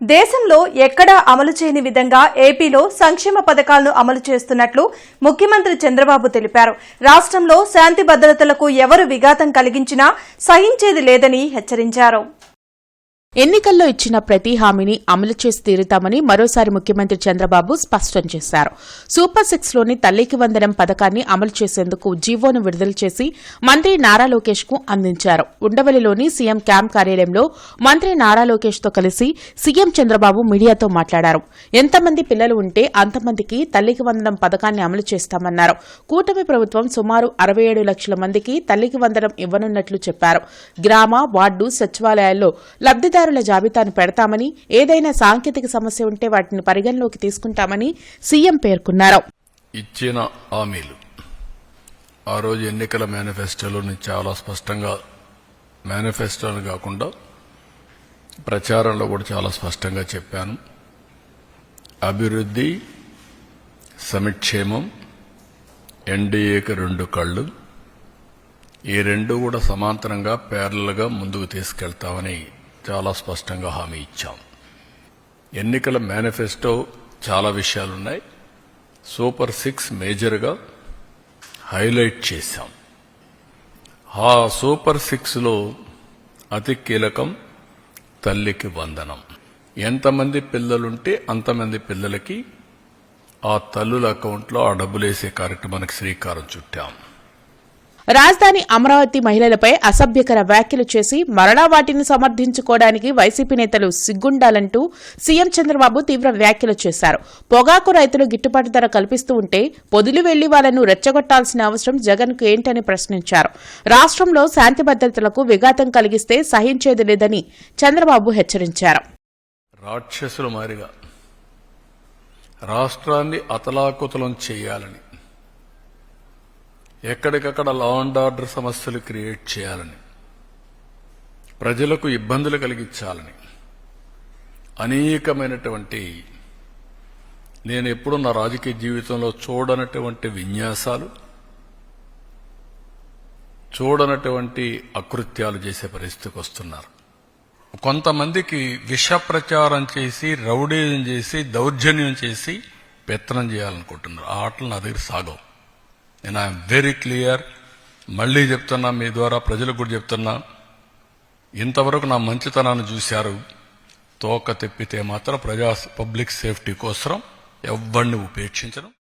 దేశంలో ఎక్కడా అమలు చేయని విధంగా ఏపీలో సంక్షేమ పథకాలను అమలు చేస్తున్నట్లు ముఖ్యమంత్రి చంద్రబాబు తెలిపారు. రాష్ట్రంలో శాంతి భద్రతలకు ఎవరు విఘాతం కలిగించినా సహించేది లేదని హెచ్చరించారు. ఎన్నికల్లో ఇచ్చిన ప్రతి హామీని అమలు చేసి తీరుతామని మరోసారి ముఖ్యమంత్రి చంద్రబాబు స్పష్టం చేశారు. సూపర్ సిక్స్లోని తల్లికి వందనం పథకాన్ని అమలు చేసేందుకు జీవోను విడుదల చేసి మంత్రి నారా లోకేష్కు అందించారు. ఉండవల్లిలోని సీఎం క్యాంప్ కార్యాలయంలో మంత్రి నారా లోకేష్తో కలిసి సీఎం చంద్రబాబు మీడియాతో మాట్లాడారు. ఎంతమంది పిల్లలు ఉంటే అంతమందికి తల్లికి వందనం పథకాన్ని అమలు చేస్తామన్నారు. కూటమి ప్రభుత్వం సుమారు అరవై ఏడు లక్షల మందికి తల్లికి వందనం ఇవ్వనున్నట్లు చెప్పారు. గ్రామ వార్డు సచివాలయాల్లో లబ్దిదారుల జాబితాను పెడతామని ఏదైనా సాంకేతిక సమస్య ఉంటే వాటిని పరిగణలోకి తీసుకుంటామని సీఎం పేర్కొన్నారు. ఇచ్చిన హామీలు. ఆ రోజు ఎన్నికల మేనిఫెస్టోలోని చాలా స్పష్టంగా మేనిఫెస్టోని కాకుండా ప్రచారంలో కూడా చాలా స్పష్టంగా చెప్పాను. అభివృద్ధి సమిక్షేమం ఎన్డీఏకి రెండు కళ్ళు. ఈ రెండు కూడా సమాంతరంగా పేర్లగా ముందుకు తీసుకెళ్తామని చాలా స్పష్టంగా హామీ ఇచ్చాం. ఎన్నికల మేనిఫెస్టో చాలా విషయాలున్నాయి. సూపర్ సిక్స్ మేజర్గా హైలైట్ చేశాం. ఆ సూపర్ సిక్స్లో అతి కీలకం తల్లికి వందనం. ఎంతమంది పిల్లలుంటే అంతమంది పిల్లలకి ఆ తల్లుల అకౌంట్లో ఆ డబ్బులేసే కార్యక్రమానికి శ్రీకారం చుట్టాం. రాజధాని అమరావతి మహిళలపై అసభ్యకర వ్యాఖ్యలు చేసి మరలా వాటిని సమర్థించుకోవడానికి వైసీపీ నేతలు సిగ్గుండాలంటూ సీఎం చంద్రబాబు తీవ్ర వ్యాఖ్యలు చేశారు. పొగాకు రైతులు గిట్టుబాటు ధర కల్పిస్తూ ఉంటే పొదులు వెళ్ళి వాళ్ళను రెచ్చగొట్టాల్సిన అవసరం జగన్కు ఏంటని ప్రశ్నించారు. రాష్ట్రంలో శాంతి భద్రతలకు విఘాతం కలిగిస్తే సహించేది లేదని చంద్రబాబు హెచ్చరించారు. రాక్షసుల మారిగా రాష్ట్రాన్ని అతలాకుతలం చేయాలని ఎక్కడికక్కడ లా అండ్ ఆర్డర్ సమస్యలు క్రియేట్ చేయాలని ప్రజలకు ఇబ్బందులు కలిగించాలని అనేకమైనటువంటి నేను ఎప్పుడు నా రాజకీయ జీవితంలో చూడనటువంటి విన్యాసాలు చూడనటువంటి అకృత్యాలు చేసే పరిస్థితికి వస్తున్నారు. కొంతమందికి విష ప్రచారం చేసి రౌడీజం చేసి దౌర్జన్యం చేసి పెత్తనం చేయాలనుకుంటున్నారు. ఆ ఆటలు నా దగ్గర సాగవు. నేను ఐఎమ్ వెరీ క్లియర్ మళ్ళీ చెప్తున్నా మీ ద్వారా ప్రజలకు కూడా చెప్తున్నా. ఇంతవరకు నా మంచితనాన్ని చూశారు. తోక తెప్పితే మాత్రం ప్రజా పబ్లిక్ సేఫ్టీ కోసం ఎవరిని ఉపేక్షించడం